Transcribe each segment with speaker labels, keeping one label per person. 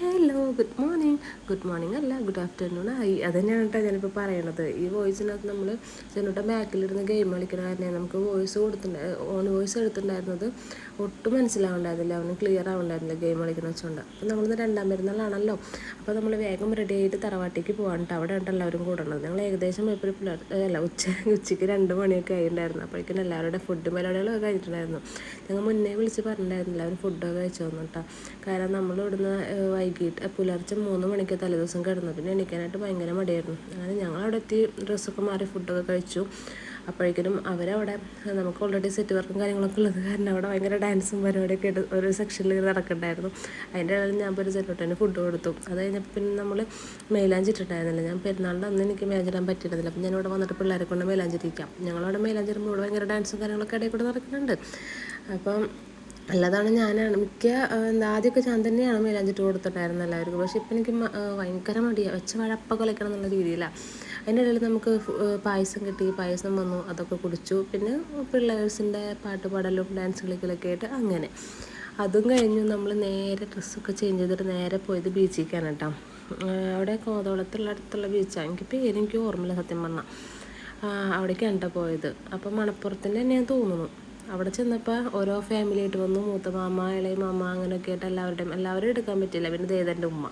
Speaker 1: Hello good morning good morning അല്ല good afternoon ആയി. അത് തന്നെയാണ് കേട്ടോ ഞാനിപ്പോൾ പറയണത്. ഈ വോയിസിനകത്ത് നമ്മൾ ചെന്നോട്ടെ ബാക്കിലിരുന്ന് ഗെയിം കളിക്കണ കാരണം നമുക്ക് വോയിസ് കൊടുത്തിട്ടുണ്ട് ഓൺ വോയിസ് എടുത്തിട്ടുണ്ടായിരുന്നത് ഒട്ടും മനസ്സിലാവുണ്ടായിരുന്നില്ല. അവന് ക്ലിയർ ആവുണ്ടായിരുന്നില്ല ഗെയിം കളിക്കുന്ന വെച്ചുകൊണ്ട് അപ്പോൾ നമ്മളിന്ന് രണ്ടാം പെരുന്നാളാണല്ലോ. അപ്പോൾ നമ്മൾ വേഗം റെഡി ആയിട്ട് തറവാട്ടിക്ക് പോകാൻ അവിടെ ഉണ്ട് എല്ലാവരും കൂടണത്. ഞങ്ങൾ ഏകദേശം ഇപ്പോൾ അല്ല ഉച്ച ഉച്ചയ്ക്ക് രണ്ട് മണിയൊക്കെ ആയിട്ടുണ്ടായിരുന്നു അപ്പോഴേക്കും എല്ലാവരുടെ ഫുഡ് പരിപാടികളൊക്കെ കഴിഞ്ഞിട്ടുണ്ടായിരുന്നു. ഞങ്ങൾ മുന്നേ വിളിച്ച് പറഞ്ഞിട്ടുണ്ടായിരുന്നില്ല അവർ ഫുഡൊക്കെ കഴിച്ചു വന്നു കേട്ടോ കാരണം നമ്മൾ ഇവിടുന്ന് വൈകിട്ട് പുലർച്ചെ മൂന്ന് മണിക്ക് തലേദിവസം കിടന്നു. പിന്നെ എണീക്കാനായിട്ട് ഭയങ്കര മടിയായിരുന്നു. അങ്ങനെ ഞങ്ങൾ അവിടെ എത്തി ഡ്രസ്സൊക്കെ മാറി ഫുഡൊക്കെ കഴിച്ചു. അപ്പോഴേക്കും അവരവിടെ നമുക്ക് ഓൾറെഡി സെറ്റ് വർക്കും കാര്യങ്ങളൊക്കെ ഉള്ളത് കാരണം അവിടെ ഭയങ്കര ഡാൻസും പരിപാടിയൊക്കെ ആയിട്ട് ഒരു സെക്ഷനിൽ നടക്കണ്ടായിരുന്നു. അതിന്റെ ഇടയിൽ ഞാൻ ഒരു സെറ്റോട്ടന് ഫുഡ് കൊടുത്തു. അത് കഴിഞ്ഞപ്പോൾ പിന്നെ നമ്മൾ മേലാഞ്ചിട്ടുണ്ടായിരുന്നില്ല ഞാൻ പെരുന്നാളിന്റെ അന്ന് എനിക്ക് മേലാഞ്ചിടാൻ പറ്റിയിരുന്നില്ല. അപ്പം ഞാനിവിടെ വന്നിട്ട് പിള്ളേരെ കൊണ്ട് മേലാഞ്ചിരിക്കാം ഞങ്ങളവിടെ മേലാഞ്ചിരുമ്പോൾ ഇവിടെ ഭയങ്കര ഡാൻസും കാര്യങ്ങളൊക്കെ ഇടയിൽ കൂടെ നടക്കുന്നുണ്ട്. അപ്പം അല്ലാതാണ് ഞാനാണ്. മിക്ക എന്താ ആദ്യമൊക്കെ ഞാൻ തന്നെയാണ് മേലാഞ്ചിട്ട് കൊടുത്തിട്ടായിരുന്നു എല്ലാവർക്കും. പക്ഷേ ഇപ്പം എനിക്ക് ഭയങ്കര മടിയാണ് വെച്ച വഴപ്പ കൊലക്കണം എന്നുള്ള രീതിയിലാണ് അതിന്റെ ഇടയിൽ നമുക്ക് പായസം കിട്ടി പായസം വന്നു അതൊക്കെ കുടിച്ചു. പിന്നെ പിള്ളേഴ്സിന്റെ പാട്ട് പാടലും ഡാൻസ് കളിക്കലൊക്കെ ആയിട്ട് അങ്ങനെ. അതും കഴിഞ്ഞു. നമ്മൾ നേരെ ഡ്രസ്സൊക്കെ ചേഞ്ച് ചെയ്തിട്ട് നേരെ പോയത് ബീച്ചിലേക്കാണ് കേട്ടോ. അവിടെ കോതോളത്തുള്ള അടുത്തുള്ള ബീച്ചാണ് എനിക്ക് പേര് എനിക്ക് ഓർമ്മയില്ല സത്യം പറഞ്ഞാൽ അവിടേക്കാണ് കേട്ടോ പോയത്. അപ്പോൾ മണപ്പുറത്തിന്റെ ഞാൻ തോന്നുന്നു. അവിടെ ചെന്നപ്പോൾ ഓരോ ഫാമിലി ആയിട്ട് വന്നു. മൂത്ത മാമ ഇളയ മാമ അങ്ങനെയൊക്കെ ആയിട്ട് എല്ലാവരുടെയും എല്ലാവരും എടുക്കാൻ പറ്റില്ല പിന്നെ ദേതന്റെ ഉമ്മ.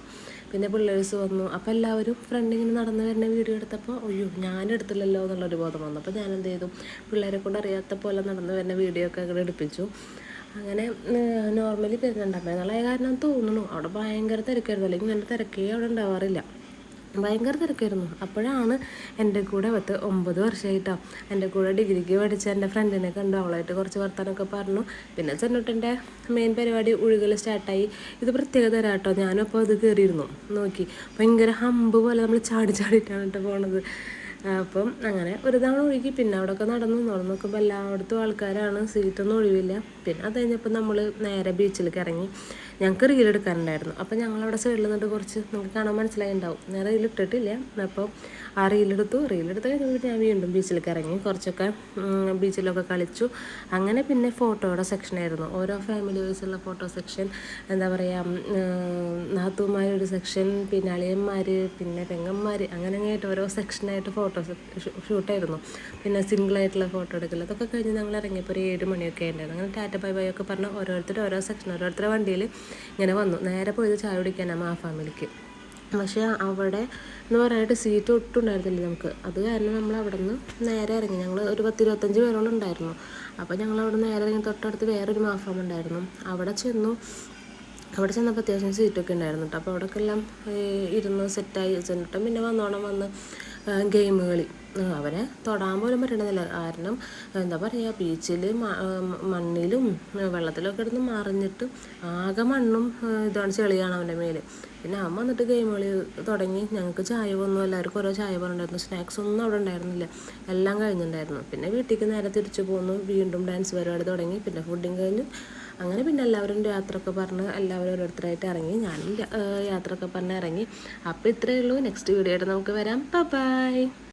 Speaker 1: പിന്നെ പിള്ളേഴ്സ് വന്നു. അപ്പോൾ എല്ലാവരും ഫ്രണ്ട് ഇങ്ങനെ നടന്നു വരുന്ന വീഡിയോ എടുത്തപ്പോൾ അയ്യോ ഞാൻ എടുത്തില്ലല്ലോ എന്നുള്ളൊരു ബോധം വന്നു. അപ്പോൾ ഞാൻ എന്ത് ചെയ്തു? പിള്ളേരെ കൊണ്ട് അറിയാത്ത പോലെ നടന്നു വരുന്ന വീഡിയോ ഒക്കെ അങ്ങനെ എടുപ്പിച്ചു. അങ്ങനെ നോർമലി പെരുന്നുണ്ടാകുമ്പോൾ കാരണം തോന്നുന്നു. അവിടെ ഭയങ്കര തിരക്കായിരുന്നു. അല്ലെങ്കിൽ നല്ല തിരക്കേ അവിടെ ഉണ്ടാവാറില്ല. ഭയങ്കര തിരക്കായിരുന്നു. അപ്പോഴാണ് എന്റെ കൂടെ പത്ത് ഒമ്പത് വർഷമായിട്ടോ എന്റെ കൂടെ ഡിഗ്രിക്ക് പഠിച്ച എന്റെ ഫ്രണ്ടിനെ കണ്ടു. അവളായിട്ട് കുറച്ച് വർത്താനൊക്കെ പറഞ്ഞു. പിന്നെ ചെന്നിട്ടെന്റെ മെയിൻ പരിപാടി ഒഴുകൽ സ്റ്റാർട്ടായി ഇത് പ്രത്യേകത കേട്ടോ ഞാനും അപ്പോൾ അത് കയറിയിരുന്നു നോക്കി. ഭയങ്കര ഹമ്പ് പോലെ നമ്മൾ ചാടി ചാടിയിട്ടാണ് കേട്ടോ പോണത്. അപ്പം അങ്ങനെ ഒരു തവണ ഒഴുകി പിന്നെ അവിടെയൊക്കെ നടന്നു. നടന്നു നോക്കുമ്പോൾ എല്ലായിടത്തും ആൾക്കാരാണ്. സീറ്റൊന്നും ഒഴിവില്ല. പിന്നെ അത് കഴിഞ്ഞപ്പോൾ നമ്മൾ നേരെ ബീച്ചിലേക്ക് ഇറങ്ങി. ഞങ്ങൾക്ക് റീൽ എടുക്കാനുണ്ടായിരുന്നു. അപ്പോൾ ഞങ്ങളവിടെ സൈഡിൽ നിന്നിട്ട് കുറച്ച് നമുക്ക് കാണാൻ മനസ്സിലായിണ്ടാവും. ഞാൻ റീൽ ഇട്ടിട്ടില്ല. അപ്പോൾ ആ റീലെടുത്തു റീലെടുത്ത് കഴിഞ്ഞിട്ട് ഞാൻ വീണ്ടും ബീച്ചിലേക്ക് ഇറങ്ങി. കുറച്ചൊക്കെ ബീച്ചിലൊക്കെ കളിച്ചു. അങ്ങനെ പിന്നെ ഫോട്ടോയുടെ സെക്ഷനായിരുന്നു ഓരോ ഫാമിലി വൈസുള്ള ഫോട്ടോ സെക്ഷൻ എന്താ പറയുക നാത്തുമാരുടെ സെക്ഷൻ പിന്നെ അളിയന്മാർ പിന്നെ പെങ്ങന്മാർ അങ്ങനെ അങ്ങനെയായിട്ട് ഓരോ സെക്ഷനായിട്ട് ഫോട്ടോ ഷൂട്ടായിരുന്നു പിന്നെ സിംഗിളായിട്ടുള്ള ഫോട്ടോ എടുക്കൽ അതൊക്കെ കഴിഞ്ഞ് ഞങ്ങൾ ഇറങ്ങിയപ്പോൾ ഒരു ഏഴ് മണിയൊക്കെ ഉണ്ടായിരുന്നു അങ്ങനെ ടാറ്റ ബൈ ബൈ ഒക്കെ പറഞ്ഞ് ഓരോരുത്തർ ഓരോ സെക്ഷൻ ഓരോരുത്തരുടെ വണ്ടിയിൽ ഇങ്ങനെ വന്നു. നേരെ പോയത് ചായ കുടിക്കാനാണ് ആ ഫാമിലിക്ക്. പക്ഷേ അവിടെ എന്ന് പറയാനായിട്ട് സീറ്റ് ഒട്ടും ഉണ്ടായിരുന്നില്ല നമുക്ക്. അത് കാരണം നമ്മൾ അവിടെ നിന്ന് നേരെ ഇറങ്ങി. ഞങ്ങൾ ഒരു പത്ത് ഇരുപത്തഞ്ച് പേരോളം ഉണ്ടായിരുന്നു. അപ്പോൾ ഞങ്ങൾ അവിടെ നേരെ ഇറങ്ങി തൊട്ടടുത്ത് വേറൊരു മാഫാം ഉണ്ടായിരുന്നു. അവിടെ ചെന്നു. അവിടെ ചെന്നപ്പോൾ അത്യാവശ്യം സീറ്റൊക്കെ ഉണ്ടായിരുന്നു കേട്ടോ അപ്പോൾ അവിടെയൊക്കെ എല്ലാം ഇരുന്ന് സെറ്റായി ചെന്നിട്ടും പിന്നെ വന്നോണം വന്ന് ഗെയിം കളി അവരെ തൊടാൻ പോലും പറ്റണമെന്നില്ല കാരണം എന്താ പറയുക ബീച്ചിൽ മണ്ണിലും വെള്ളത്തിലൊക്കെ എടുത്ത് മറിഞ്ഞിട്ട് ആകെ മണ്ണും ഇതാണ് ചെളിയാണ് അവന്റെ മേലെ. പിന്നെ അവൻ വന്നിട്ട് ഗെയിം കളി തുടങ്ങി. ഞങ്ങൾക്ക് ചായ വന്നു എല്ലാവർക്കും ഓരോ ചായ പറഞ്ഞിട്ടുണ്ടായിരുന്നു. സ്നാക്സ് ഒന്നും അവിടെ ഉണ്ടായിരുന്നില്ല. എല്ലാം കഴിഞ്ഞിട്ടുണ്ടായിരുന്നു. പിന്നെ വീട്ടിലേക്ക് നേരെ തിരിച്ചു പോന്നു. വീണ്ടും ഡാൻസ് പരിപാടി തുടങ്ങി. പിന്നെ ഫുഡിങ് കഴിഞ്ഞു. അങ്ങനെ പിന്നെ എല്ലാവരും യാത്രയൊക്കെ പറഞ്ഞ് എല്ലാവരും ഓരോരുത്തരായിട്ട് ഇറങ്ങി ഞാനും യാത്രയൊക്കെ പറഞ്ഞ് ഇറങ്ങി. അപ്പോൾ ഇത്രയേ ഉള്ളൂ. നെക്സ്റ്റ് വീഡിയോ ആയിട്ട് നമുക്ക് വരാം. ബൈ